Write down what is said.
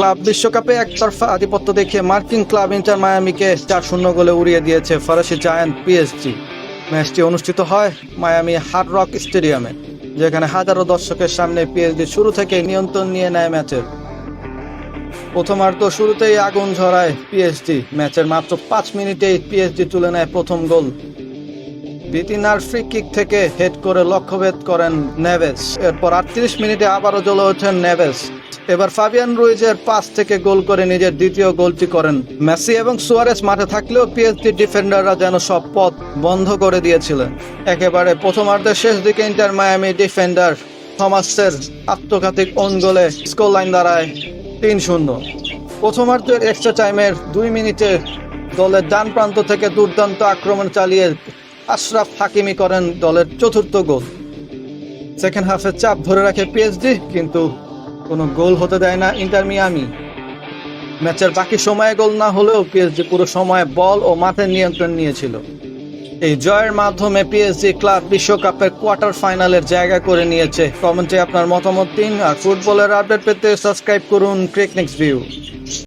Club বিশ্বকাপে একতরফা আধিপত্য দেখিয়ে মার্কিন ক্লাব ইন্টার মায়ামিকে চার শূন্য গোলে উড়িয়ে দিয়েছে ফরাসি জায়ান্ট পিএসজি। ম্যাচটি অনুষ্ঠিত হয় মায়ামি হার্ড রক স্টেডিয়ামে, যেখানে হাজারো দর্শকের সামনে পিএসজি শুরু থেকে নিয়ন্ত্রণ নিয়ে নেয় ম্যাচের। প্রথমার্ধ শুরুতেই আগুন ঝরায় পিএসজি, ম্যাচের মাত্র পাঁচ মিনিটেই পিএসজি তুলে নেয় প্রথম গোল। বিতিনার ফ্রি কিক থেকে হেড করে লক্ষ্যভেদ করেন নেভেস। এরপর আটত্রিশ মিনিটে আবারও জ্বলে ওঠেন নেভেস। এবার ফাবিয়ান রুইজের পাস থেকে গোল করে নিজের দ্বিতীয় গোলটি করেন মেসি এবং সুয়ারেস মাঠে থাকলেও পিএসজি ডিফেন্ডাররা যেন সব পথ বন্ধ করে দিয়েছিলেন। একেবারে প্রথমার্ধের শেষ দিকে ইন্টার মায়ামি ডিফেন্ডার থমাসের আত্মঘাতিক অন গোলে স্কোর লাইন দাঁড়ায় তিন শূন্য। প্রথমার্ধের এক্সট্রা টাইমের দুই মিনিটে দলের ডান প্রান্ত থেকে দুর্দান্ত আক্রমণ চালিয়ে আশরাফ হাকিমি করেন দলের চতুর্থ গোল। সেকেন্ড হাফে চাপ ধরে রাখে পিএসডি কিন্তু কোনো গোল হতে দেয় না ইন্টার মিয়ামি। ম্যাচের বাকি সময়ে গোল না হলেও পিএসজি পুরো সময় বল ও মাঠের নিয়ন্ত্রণ নিয়েছিল। এই জয়ের মাধ্যমে পিএসজি ক্লাব বিশ্বকাপের কোয়ার্টার ফাইনালের জায়গা করে নিয়েছে। কমেন্টে আপনার মতামত দিন আর ফুটবলের আপডেট পেতে সাবস্ক্রাইব করুন ক্রিকনিক্স ভিউ